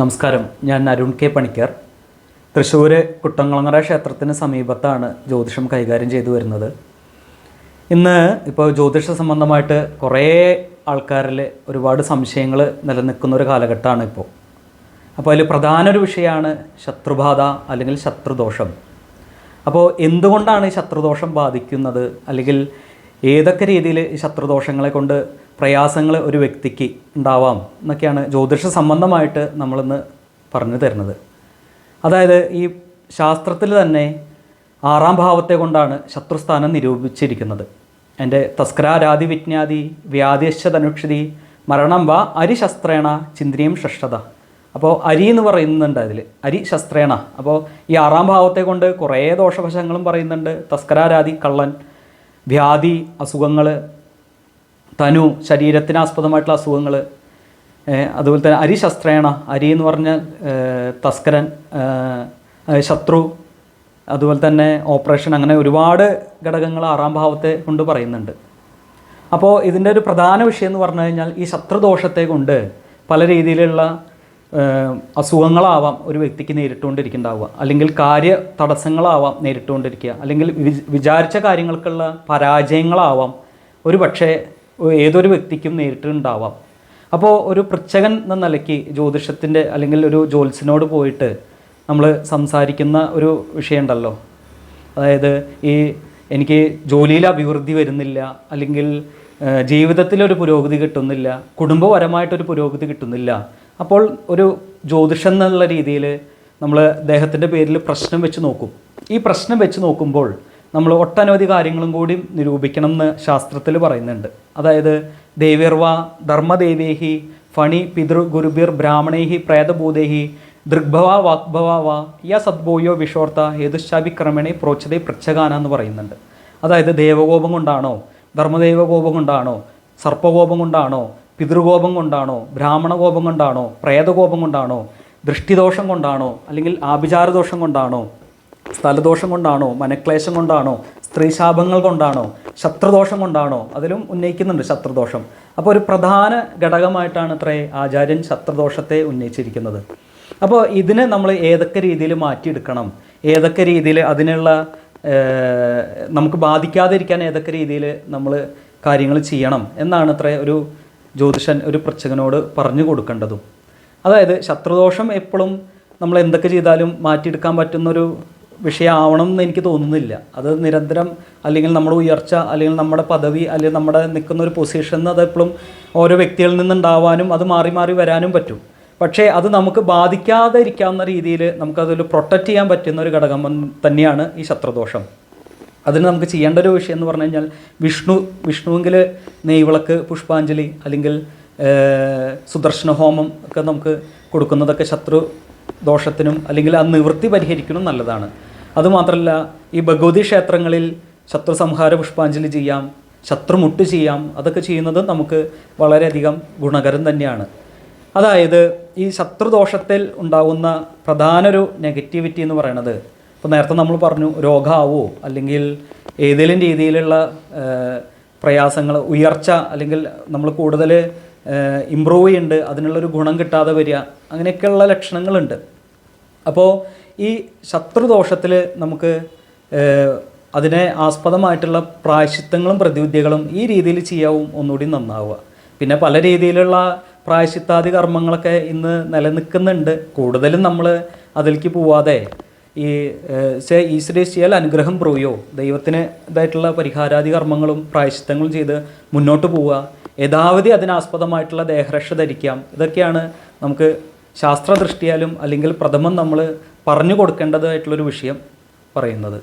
നമസ്കാരം. ഞാൻ അരുൺ കെ പണിക്കർ. തൃശ്ശൂർ കുട്ടംകുളങ്ങര ക്ഷേത്രത്തിന് സമീപത്താണ് ജ്യോതിഷം കൈകാര്യം ചെയ്തു വരുന്നത്. ഇന്ന് ഇപ്പോൾ ജ്യോതിഷ സംബന്ധമായിട്ട് കുറേ ആൾക്കാരിൽ ഒരുപാട് സംശയങ്ങൾ നിലനിൽക്കുന്ന ഒരു കാലഘട്ടമാണ് ഇപ്പോൾ അപ്പോൾ അതിൽ പ്രധാന ഒരു വിഷയമാണ് ശത്രുബാധ അല്ലെങ്കിൽ ശത്രുദോഷം. അപ്പോൾ എന്തുകൊണ്ടാണ് ഈ ശത്രുദോഷം ബാധിക്കുന്നത്? അല്ലെങ്കിൽ ഏതൊക്കെ രീതിയിൽ ശത്രുദോഷങ്ങളെ കൊണ്ട് പ്രയാസങ്ങൾ ഒരു വ്യക്തിക്ക് ഉണ്ടാവാം എന്നൊക്കെയാണ് ജ്യോതിഷ സംബന്ധമായിട്ട് നമ്മളിന്ന് പറഞ്ഞു തരുന്നത്. അതായത് ഈ ശാസ്ത്രത്തിൽ തന്നെ ആറാം ഭാവത്തെ കൊണ്ടാണ് ശത്രുസ്ഥാനം നിരൂപിച്ചിരിക്കുന്നത്. എന്റെ തസ്കരാരാതി വിജ്ഞാതി വ്യാധിയശ്ശതനുക്ഷിതി മരണം വ അരിശസ്ത്രേണ ചിന്ദ്രിയം ഷഷ്ടത അപ്പോൾ അരി എന്ന് പറയുന്നുണ്ട് അതിൽ അരി ശസ്ത്രേണ. അപ്പോൾ ഈ ആറാം ഭാവത്തെ കൊണ്ട് കുറേ ദോഷവശങ്ങളും പറയുന്നുണ്ട്. തസ്കരാരാതി കള്ളൻ വ്യാധി അസുഖങ്ങൾ തനു ശരീരത്തിനാസ്പദമായിട്ടുള്ള അസുഖങ്ങൾ അതുപോലെ തന്നെ അരി ശസ്ത്രേണ അരി എന്ന് പറഞ്ഞ തസ്കരൻ ശത്രു അതുപോലെ തന്നെ ഓപ്പറേഷൻ അങ്ങനെ ഒരുപാട് ഘടകങ്ങൾ ആറാം ഭാവത്തെ കൊണ്ട് പറയുന്നുണ്ട്. അപ്പോൾ ഇതിന്റെ ഒരു പ്രധാന വിഷയം എന്ന് പറഞ്ഞു കഴിഞ്ഞാൽ ഈ ശത്രുദോഷത്തെ കൊണ്ട് പല രീതിയിലുള്ള അസുഖങ്ങളാവാം ഒരു വ്യക്തിക്ക് നേരിട്ടുകൊണ്ടിരിക്കുന്നുണ്ടാവുക. അല്ലെങ്കിൽ കാര്യ തടസ്സങ്ങളാവാം നേരിട്ടുകൊണ്ടിരിക്കുക. അല്ലെങ്കിൽ വിചാരിച്ച കാര്യങ്ങൾക്കുള്ള പരാജയങ്ങളാവാം ഒരു പക്ഷേ ഏതൊരു വ്യക്തിക്കും നേരിട്ടുണ്ടാവാം. അപ്പോൾ ഒരു പൃച്ഛകൻ എന്ന നിലയ്ക്ക് ജ്യോതിഷത്തിന്റെ അല്ലെങ്കിൽ ഒരു ജ്യോത്സ്യനോട് പോയിട്ട് നമ്മൾ സംസാരിക്കുന്ന ഒരു വിഷയമുണ്ടല്ലോ. അതായത് ഈ എനിക്ക് ജോലിയിൽ അഭിവൃദ്ധി വരുന്നില്ല അല്ലെങ്കിൽ ജീവിതത്തിലൊരു പുരോഗതി കിട്ടുന്നില്ല കുടുംബപരമായിട്ടൊരു പുരോഗതി കിട്ടുന്നില്ല അപ്പോൾ ഒരു ജ്യോതിഷം എന്നുള്ള രീതിയിൽ നമ്മൾ അദ്ദേഹത്തിന്റെ പേരിൽ പ്രശ്നം വെച്ച് നോക്കും. ഈ പ്രശ്നം വെച്ച് നോക്കുമ്പോൾ നമ്മൾ ഒട്ടനവധി കാര്യങ്ങളും കൂടി നിരൂപിക്കണം എന്ന് ശാസ്ത്രത്തിൽ പറയുന്നുണ്ട്. അതായത് ദേവീർവ ധർമ്മദേവേഹി ഫണി പിതൃ ഗുരുബിർ ബ്രാഹ്മണേഹി പ്രേതഭൂതേഹി ദൃഗ്ഭവ വാഗ്ഭവ വ യ സദ്ബോയോ വിഷോർത്ത ഹേതുശാഭിക്രമണേ ക്രമേണേ പ്രോച്ചതേ പൃച്ഛകാന എന്ന് പറയുന്നുണ്ട്. അതായത് ദേവകോപം കൊണ്ടാണോ ധർമ്മദേവകോപം കൊണ്ടാണോ സർപ്പകോപം കൊണ്ടാണോ പിതൃകോപം കൊണ്ടാണോ ബ്രാഹ്മണ കോപം കൊണ്ടാണോ പ്രേതകോപം കൊണ്ടാണോ ദൃഷ്ടിദോഷം കൊണ്ടാണോ അല്ലെങ്കിൽ ആഭിചാരദോഷം കൊണ്ടാണോ സ്ഥലദോഷം കൊണ്ടാണോ മനക്ലേശം കൊണ്ടാണോ സ്ത്രീശാപങ്ങൾ കൊണ്ടാണോ ശത്രുദോഷം കൊണ്ടാണോ അതിലും ഉന്നയിക്കുന്നുണ്ട് ശത്രുദോഷം. അപ്പോൾ ഒരു പ്രധാന ഘടകമായിട്ടാണ് ഇത്രേ ആചാര്യൻ ശത്രുദോഷത്തെ ഉന്നയിച്ചിരിക്കുന്നത്. അപ്പോൾ ഇതിനെ നമ്മൾ ഏതൊക്കെ രീതിയിൽ മാറ്റിയെടുക്കണം? ഏതൊക്കെ രീതിയിൽ അതിനുള്ള നമുക്ക് ബാധിക്കാതിരിക്കാൻ ഏതൊക്കെ രീതിയിൽ നമ്മൾ കാര്യങ്ങൾ ചെയ്യണം? എന്നാണ് ഇത്ര ഒരു ജ്യോതിഷൻ ഒരു പ്രച്ഛകനോട് പറഞ്ഞു കൊടുക്കേണ്ടതും. അതായത് ശത്രുദോഷം എപ്പോഴും നമ്മൾ എന്തൊക്കെ ചെയ്താലും മാറ്റിയെടുക്കാൻ പറ്റുന്നൊരു വിഷയമാവണം എന്ന് എനിക്ക് തോന്നുന്നില്ല. അത് നിരന്തരം അല്ലെങ്കിൽ നമ്മുടെ ഉയർച്ച അല്ലെങ്കിൽ നമ്മുടെ പദവി അല്ലെങ്കിൽ നമ്മുടെ നിൽക്കുന്ന ഒരു പൊസിഷൻ അത് എപ്പോഴും ഓരോ വ്യക്തികളിൽ നിന്നുണ്ടാവാനും അത് മാറി മാറി വരാനും പറ്റും. പക്ഷേ അത് നമുക്ക് ബാധിക്കാതെ ഇരിക്കാവുന്ന രീതിയിൽ നമുക്കതൊരു പ്രൊട്ടക്റ്റ് ചെയ്യാൻ പറ്റുന്ന ഒരു ഘടകം തന്നെയാണ് ഈ ശത്രുദോഷം. അതിന് നമുക്ക് ചെയ്യേണ്ട ഒരു വിഷയം എന്ന് പറഞ്ഞു കഴിഞ്ഞാൽ വിഷ്ണു വിഷ്ണുവെങ്കിൽ നെയ്വിളക്ക് പുഷ്പാഞ്ജലി അല്ലെങ്കിൽ സുദർശന ഹോമം ഒക്കെ നമുക്ക് കൊടുക്കുന്നതൊക്കെ ശത്രു ദോഷത്തിനും അല്ലെങ്കിൽ ആ നിവൃത്തി പരിഹരിക്കണം നല്ലതാണ്. അതുമാത്രമല്ല ഈ ഭഗവതി ക്ഷേത്രങ്ങളിൽ ശത്രു സംഹാര പുഷ്പാഞ്ജലി ചെയ്യാം ശത്രുമുട്ട് ചെയ്യാം അതൊക്കെ ചെയ്യുന്നത് നമുക്ക് വളരെയധികം ഗുണകരം തന്നെയാണ്. അതായത് ഈ ശത്രുദോഷത്തിൽ ഉണ്ടാകുന്ന പ്രധാന ഒരു നെഗറ്റിവിറ്റി എന്ന് പറയുന്നത് ഇപ്പോൾ നേരത്തെ നമ്മൾ പറഞ്ഞു രോഗമാവോ അല്ലെങ്കിൽ ഏതെങ്കിലും രീതിയിലുള്ള പ്രയാസങ്ങൾ ഉയർച്ച അല്ലെങ്കിൽ നമ്മൾ കൂടുതൽ ഇമ്പ്രൂവ് ചെയ്യുന്നുണ്ട് അതിനുള്ളൊരു ഗുണം കിട്ടാതെ വരിക അങ്ങനെയൊക്കെയുള്ള ലക്ഷണങ്ങളുണ്ട്. അപ്പോൾ ഈ ശത്രുദോഷത്തിൽ നമുക്ക് അതിനെ ആസ്പദമായിട്ടുള്ള പ്രായശിത്തങ്ങളും പ്രതിവിദ്യകളും ഈ രീതിയിൽ ചെയ്യാവും ഒന്നുകൂടി നന്നാവുക. പിന്നെ പല രീതിയിലുള്ള പ്രായശിത്താദി കർമ്മങ്ങളൊക്കെ ഇന്ന് നിലനിൽക്കുന്നുണ്ട്. കൂടുതലും നമ്മൾ അതിലേക്ക് പോവാതെ ഈ സേ ഈശ്വരേശ് ചെയ്യാൽ അനുഗ്രഹം പ്രൂയോ? ദൈവത്തിന് ഇതായിട്ടുള്ള പരിഹാരാദി കർമ്മങ്ങളും പ്രായശിത്തങ്ങളും ചെയ്ത് മുന്നോട്ട് പോവുക. യഥാവധി അതിനാസ്പദമായിട്ടുള്ള ദേഹരക്ഷ ധരിക്കാം. ഇതൊക്കെയാണ് നമുക്ക് ശാസ്ത്രദൃഷ്ടിയാലും അല്ലെങ്കിൽ പ്രഥമം നമ്മൾ പറഞ്ഞു കൊടുക്കേണ്ടതായിട്ടുള്ളൊരു വിഷയം പറയുന്നത്.